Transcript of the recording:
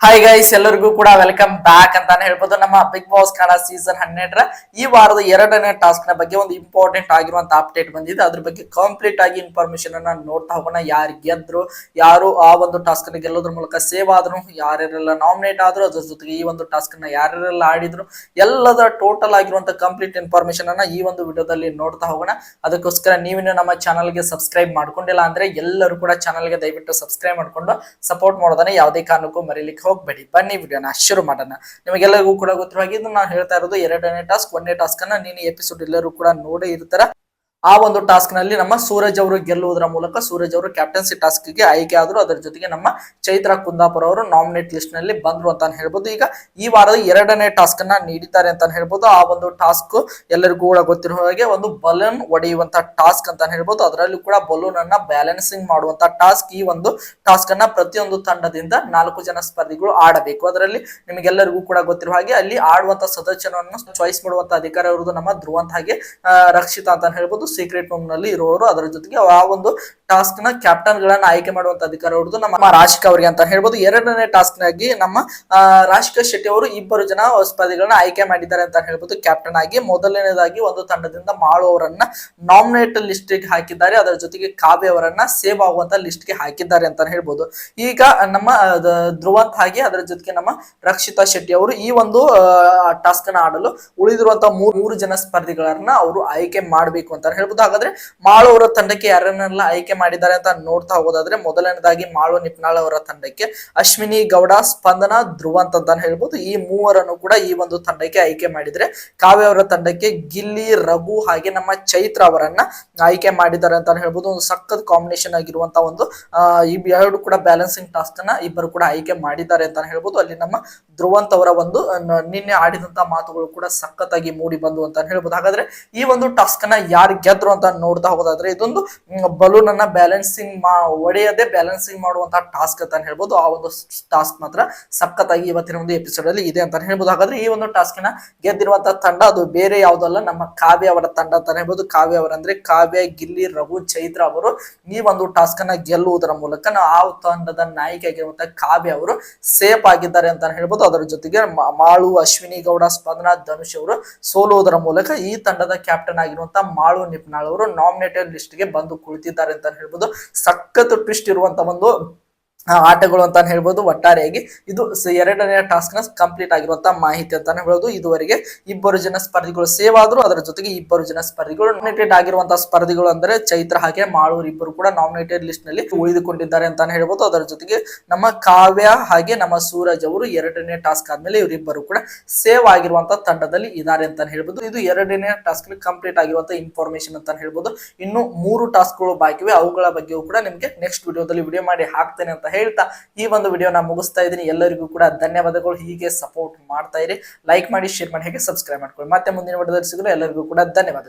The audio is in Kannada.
ಹಾಯ್ ಗೈಸ್ ಎಲ್ಲರಿಗೂ ಕೂಡ ವೆಲ್ಕಮ್ ಬ್ಯಾಕ್ ಅಂತಾನೆ ಹೇಳ್ಬೋದು. ನಮ್ಮ ಬಿಗ್ ಬಾಸ್ ಕನ್ನಡ ಸೀಸನ್ ಹನ್ನೆರಡರ ಈ ವಾರದ ಎರಡನೇ ಟಾಸ್ಕ್ನ ಬಗ್ಗೆ ಒಂದು ಇಂಪಾರ್ಟೆಂಟ್ ಆಗಿರುವಂತ ಅಪ್ಡೇಟ್ ಬಂದಿದೆ. ಅದ್ರ ಬಗ್ಗೆ ಕಂಪ್ಲೀಟ್ ಆಗಿ ಇನ್ಫಾರ್ಮೇಶನ್ ಅನ್ನ ನೋಡ್ತಾ ಹೋಗೋಣ. ಯಾರು ಗೆದ್ರು, ಯಾರು ಆ ಒಂದು ಟಾಸ್ಕ್ನ ಗೆಲ್ಲೋದ್ರ ಮೂಲಕ ಸೇವ್ ಆದ್ರು, ಯಾರ್ಯಾರೆಲ್ಲ ನಾಮಿನೇಟ್ ಆದ್ರು, ಅದ್ರ ಜೊತೆಗೆ ಈ ಒಂದು ಟಾಸ್ಕ್ನ ಯಾರ್ಯಾರೆಲ್ಲ ಆಡಿದ್ರು, ಎಲ್ಲದ ಟೋಟಲ್ ಆಗಿರುವಂತ ಕಂಪ್ಲೀಟ್ ಇನ್ಫಾರ್ಮೇಶನ್ ಅನ್ನ ಈ ಒಂದು ವಿಡಿಯೋದಲ್ಲಿ ನೋಡ್ತಾ ಹೋಗೋಣ. ಅದಕ್ಕೋಸ್ಕರ ನೀವಿನ್ನು ನಮ್ಮ ಚಾನಲ್ಗೆ ಸಬ್ಸ್ಕ್ರೈಬ್ ಮಾಡ್ಕೊಂಡಿಲ್ಲ ಅಂದ್ರೆ ಎಲ್ಲರೂ ಕೂಡ ಚಾನಲ್ಗೆ ದಯವಿಟ್ಟು ಸಬ್ಸ್ಕ್ರೈಬ್ ಮಾಡ್ಕೊಂಡು ಸಪೋರ್ಟ್ ಮಾಡೋದನ್ನ ಯಾವುದೇ ಕಾರಣಕ್ಕೂ ಮರೀಲಿಕ್ಕೆ ಹೋಗ್ಬೇಡಿ. ಬನ್ನಿ ವಿಡಿಯೋನ ಶುರು ಮಾಡೋಣ. ನಿಮಗೆಲ್ಲರಿಗೂ ಕೂಡ ಗೊತ್ತಿರುವ ಹಾಗೆ ನಾನು ಹೇಳ್ತಾ ಇರೋದು ಎರಡನೇ ಟಾಸ್ಕ್ ಒಂದನೇ ಟಾಸ್ಕ್ ಅನ್ನ ನೀನು ಎಪಿಸೋಡ್ ಎಲ್ಲರೂ ಕೂಡ ನೋಡೇ ಇರ್ತಾರ. ಆ ಒಂದು ಟಾಸ್ಕ್ನಲ್ಲಿ ನಮ್ಮ ಸೂರಜ್ ಅವರು ಗೆಲ್ಲುವುದರ ಮೂಲಕ ಸೂರಜ್ ಅವರು ಕ್ಯಾಪ್ಟನ್ಸಿ ಟಾಸ್ಕ್ಗೆ ಆಯ್ಕೆ ಆದ್ರು. ಅದರ ಜೊತೆಗೆ ನಮ್ಮ ಚೈತ್ರ ಕುಂದಾಪುರ ಅವರು ನಾಮಿನೇಟ್ ಲಿಸ್ಟ್ನಲ್ಲಿ ಬಂದ್ರು ಅಂತ ಹೇಳ್ಬೋದು. ಈಗ ಈ ವಾರದ ಎರಡನೇ ಟಾಸ್ಕ್ ಅನ್ನ ನೀಡಿದ್ದಾರೆ ಅಂತ ಹೇಳ್ಬೋದು. ಆ ಒಂದು ಟಾಸ್ಕ್ ಎಲ್ಲರಿಗೂ ಕೂಡ ಗೊತ್ತಿರುವ ಹಾಗೆ ಒಂದು ಬಲೂನ್ ಒಡೆಯುವಂತ ಟಾಸ್ಕ್ ಅಂತ ಹೇಳ್ಬೋದು. ಅದರಲ್ಲೂ ಕೂಡ ಬಲೂನ್ ಅನ್ನ ಬ್ಯಾಲೆನ್ಸಿಂಗ್ ಮಾಡುವಂತ ಟಾಸ್ಕ್ ಈ ಒಂದು ಟಾಸ್ಕ್ ಅನ್ನ ಪ್ರತಿಯೊಂದು ತಂಡದಿಂದ ನಾಲ್ಕು ಜನ ಸ್ಪರ್ಧಿಗಳು ಆಡಬೇಕು. ಅದರಲ್ಲಿ ನಿಮಗೆಲ್ಲರಿಗೂ ಕೂಡ ಗೊತ್ತಿರುವ ಹಾಗೆ ಅಲ್ಲಿ ಆಡುವಂತ ಸದಸ್ಯನನ್ನು ಚಾಯ್ಸ್ ಮಾಡುವಂತ ಅಧಿಕಾರ ಇರುವುದು ನಮ್ಮ ಧ್ರುವಂತ ಹಾಗೆ ರಕ್ಷಿತ ಅಂತ ಹೇಳ್ಬೋದು. ಸೀಕ್ರೆಟ್ ರೂಮ್ನಲ್ಲಿ ಇರುವವರು ಅದರ ಜೊತೆಗೆ ಆ ಒಂದು ಟಾಸ್ಕ್ನ ಕ್ಯಾಪ್ಟನ್ ಗಳನ್ನ ಆಯ್ಕೆ ಮಾಡುವಂತ ಅಧಿಕಾರ ಹೊಡೆದು ನಮ್ಮ ರಾಶಿಕಾ ಅವರಿಗೆ ಅಂತ ಹೇಳ್ಬೋದು. ಎರಡನೇ ಟಾಸ್ಕ್ ನಾಗಿ ನಮ್ಮ ರಾಶಿಕ ಶೆಟ್ಟಿ ಅವರು ಇಬ್ಬರು ಜನ ಸ್ಪರ್ಧಿಗಳನ್ನ ಆಯ್ಕೆ ಮಾಡಿದ್ದಾರೆ ಅಂತ ಹೇಳ್ಬೋದು. ಕ್ಯಾಪ್ಟನ್ ಆಗಿ ಮೊದಲನೇದಾಗಿ ಒಂದು ತಂಡದಿಂದ ಮಾಳು ಅವರನ್ನ ನಾಮಿನೇಟ್ ಲಿಸ್ಟ್ಗೆ ಹಾಕಿದ್ದಾರೆ. ಅದರ ಜೊತೆಗೆ ಕಾವ್ಯ ಅವರನ್ನ ಸೇವ್ ಆಗುವಂತ ಲಿಸ್ಟ್ಗೆ ಹಾಕಿದ್ದಾರೆ ಅಂತ ಹೇಳ್ಬೋದು. ಈಗ ನಮ್ಮ ಧ್ರುವಂತ್ ಹಾಗೆ ಅದರ ಜೊತೆಗೆ ನಮ್ಮ ರಕ್ಷಿತಾ ಶೆಟ್ಟಿ ಅವರು ಈ ಒಂದು ಟಾಸ್ಕ್ನ ಆಡಲು ಉಳಿದಿರುವಂತ ಮೂರ್, ಮೂರು ಜನ ಸ್ಪರ್ಧಿಗಳನ್ನ ಅವರು ಆಯ್ಕೆ ಮಾಡಬೇಕು ಅಂತ ಹೇಳ್ಬೋದು. ಹಾಗಾದ್ರೆ ಮಾಳು ಅವರ ತಂಡಕ್ಕೆ ಯಾರನ್ನೆಲ್ಲ ಆಯ್ಕೆ ಮಾಡಿದ್ದಾರೆ ಅಂತ ನೋಡ್ತಾ ಹೋಗೋದಾದ್ರೆ ಮೊದಲನೇದಾಗಿ ಮಾಳು ನಿಪ್ನಾಳ್ ಅವರ ತಂಡಕ್ಕೆ ಅಶ್ವಿನಿ ಗೌಡ, ಸ್ಪಂದನ ಧ್ರುವಂತ್ ಅಂತ ಹೇಳ್ಬೋದು. ಈ ಮೂವರನ್ನು ಕೂಡ ಈ ಒಂದು ತಂಡಕ್ಕೆ ಆಯ್ಕೆ ಮಾಡಿದ್ರೆ ಕಾವ್ಯ ಅವರ ತಂಡಕ್ಕೆ ಗಿಲ್ಲಿ, ರಘು ಹಾಗೆ ನಮ್ಮ ಚೈತ್ರ ಅವರನ್ನ ಆಯ್ಕೆ ಮಾಡಿದ್ದಾರೆ ಅಂತ ಹೇಳ್ಬೋದು. ಒಂದು ಸಖತ್ ಕಾಂಬಿನೇಷನ್ ಆಗಿರುವಂತ ಒಂದು ಈ ಎರಡು ಕೂಡ ಬ್ಯಾಲೆನ್ಸಿಂಗ್ ಟಾಸ್ಕ್ನ ಇಬ್ಬರು ಕೂಡ ಆಯ್ಕೆ ಮಾಡಿದ್ದಾರೆ ಅಂತ ಹೇಳ್ಬೋದು. ಅಲ್ಲಿ ನಮ್ಮ ಧ್ರುವಂತ್ ಅವರ ಒಂದು ನಿನ್ನೆ ಆಡಿದಂತ ಮಾತುಗಳು ಕೂಡ ಸಖತ್ತಾಗಿ ಮೂಡಿ ಬಂದು ಅಂತ ಹೇಳ್ಬೋದು. ಹಾಗಾದ್ರೆ ಈ ಒಂದು ಟಾಸ್ಕ್ನ ಯಾರು ಗೆದ್ರು ಅಂತ ನೋಡ್ತಾ ಹೋಗೋದಾದ್ರೆ ಇದೊಂದು ಬಲೂನ್ ಅನ್ನ ಬ್ಯಾಲೆನ್ಸಿಂಗ್ ಮಾ, ಒಡೆಯದೆ ಬ್ಯಾಲೆನ್ಸಿಂಗ್ ಮಾಡುವಂತಹ ಟಾಸ್ಕ್ ಅಂತ ಹೇಳ್ಬೋದು. ಆ ಒಂದು ಟಾಸ್ಕ್ ಮಾತ್ರ ಸಖತ್ತಾಗಿ ಇವತ್ತಿನ ಒಂದು ಎಪಿಸೋಡ್ ಅಲ್ಲಿ ಇದೆ ಅಂತ ಹೇಳ್ಬೋದು. ಹಾಗಾದ್ರೆ ಈ ಒಂದು ಟಾಸ್ಕ್ನ ಗೆದ್ದಿರುವಂತಹ ತಂಡ ಅದು ಬೇರೆ ಯಾವುದಲ್ಲ, ನಮ್ಮ ಕಾವ್ಯ ಅವರ ತಂಡ ಅಂತ ಹೇಳ್ಬೋದು. ಕಾವ್ಯ ಅವರಂದ್ರೆ ಕಾವ್ಯ, ಗಿಲ್ಲಿ, ರಘು, ಚೈತ್ರ ಅವರು ಈ ಒಂದು ಟಾಸ್ಕ್ನ ಗೆಲ್ಲುವುದರ ಮೂಲಕ ಆ ತಂಡದ ನಾಯಕಿ ಆಗಿರುವಂತಹ ಕಾವ್ಯ ಅವರು ಸೇಫ್ ಆಗಿದ್ದಾರೆ ಅಂತ ಹೇಳ್ಬೋದು. ಅದರ ಜೊತೆಗೆ ಮಾಳು, ಅಶ್ವಿನಿ ಗೌಡ, ಸ್ಪಂದನ, ಧನುಷ್ ಅವರು ಸೋಲುವುದರ ಮೂಲಕ ಈ ತಂಡದ ಕ್ಯಾಪ್ಟನ್ ಆಗಿರುವಂತಹ ಮಾಳು ನಿಪ್ನಾಳ್ ಅವರು ನಾಮಿನೇಟೆಡ್ ಲಿಸ್ಟ್ಗೆ ಬಂದು ಕುಳಿತಿದ್ದಾರೆ ಅಂತ ಹೇಳ್ಬೋದು. ಸಖತ್ ಟ್ವಿಸ್ಟ್ ಇರುವಂತ ಒಂದು ಆಟಗಳು ಅಂತ ಹೇಳ್ಬೋದು, ಒಟ್ಟಾರೆಯಾಗಿ ಇದು ಎರಡನೇ ಟಾಸ್ಕ್ನ ಕಂಪ್ಲೀಟ್ ಆಗಿರುವಂತ ಮಾಹಿತಿ ಅಂತಾನೆ ಹೇಳ್ಬೋದು. ಇದುವರೆಗೆ ಇಬ್ಬರು ಜನ ಸ್ಪರ್ಧಿಗಳು ಸೇವ್ ಆದ್ರು, ಅದರ ಜೊತೆಗೆ ಇಬ್ಬರು ಜನ ಸ್ಪರ್ಧಿಗಳು ನಾಮಿನೇಟೆಡ್ ಆಗಿರುವಂತಹ ಸ್ಪರ್ಧಿಗಳು ಅಂದ್ರೆ ಚೈತ್ರ ಹಾಗೆ ಮಾಳೂರ್ ಇಬ್ಬರು ಕೂಡ ನಾಮಿನೇಟೆಡ್ ಲಿಸ್ಟ್ನಲ್ಲಿ ಉಳಿದುಕೊಂಡಿದ್ದಾರೆ ಅಂತಾನೆ ಹೇಳ್ಬೋದು. ಅದರ ಜೊತೆಗೆ ನಮ್ಮ ಕಾವ್ಯ ಹಾಗೆ ನಮ್ಮ ಸೂರಜ್ ಅವರು ಎರಡನೇ ಟಾಸ್ಕ್ ಆದ್ಮೇಲೆ ಇವರಿಬ್ಬರು ಕೂಡ ಸೇವ್ ಆಗಿರುವಂತಹ ತಂಡದಲ್ಲಿ ಇದ್ದಾರೆ ಅಂತ ಹೇಳ್ಬೋದು. ಇದು ಎರಡನೇ ಟಾಸ್ಕ್ ಕಂಪ್ಲೀಟ್ ಆಗಿರುವಂತಹ ಇನ್ಫಾರ್ಮೇಶನ್ ಅಂತ ಹೇಳ್ಬೋದು. ಇನ್ನು ಮೂರು ಟಾಸ್ಕ್ಗಳು ಬಾಕಿವೆ. ಅವುಗಳ ಬಗ್ಗೆಯೂ ಕೂಡ ನಿಮ್ಗೆ ನೆಕ್ಸ್ಟ್ ವಿಡಿಯೋದಲ್ಲಿ ವಿಡಿಯೋ ಮಾಡಿ ಹಾಕ್ತೇನೆ ಅಂತ ಹೇಳ್ತಾ ಈ ಒಂದು ವಿಡಿಯೋನ ಮುಗಿಸ್ತಾ ಇದ್ದೀನಿ. ಎಲ್ಲರಿಗೂ ಕೂಡ ಧನ್ಯವಾದಗಳು. ಹೀಗೆ ಸಪೋರ್ಟ್ ಮಾಡ್ತಾ ಇರಿ. ಲೈಕ್ ಮಾಡಿ ಶೇರ್ ಮಾಡಿ, ಹೇಗೆ ಸಬ್ಸ್ಕ್ರೈಬ್ ಮಾಡ್ಕೊಳ್ಳಿ. ಮತ್ತೆ ಮುಂದಿನ ವಿಡಿಯೋದಲ್ಲಿ ಸಿಗಲು ಎಲ್ಲರಿಗೂ ಕೂಡ ಧನ್ಯವಾದಗಳು.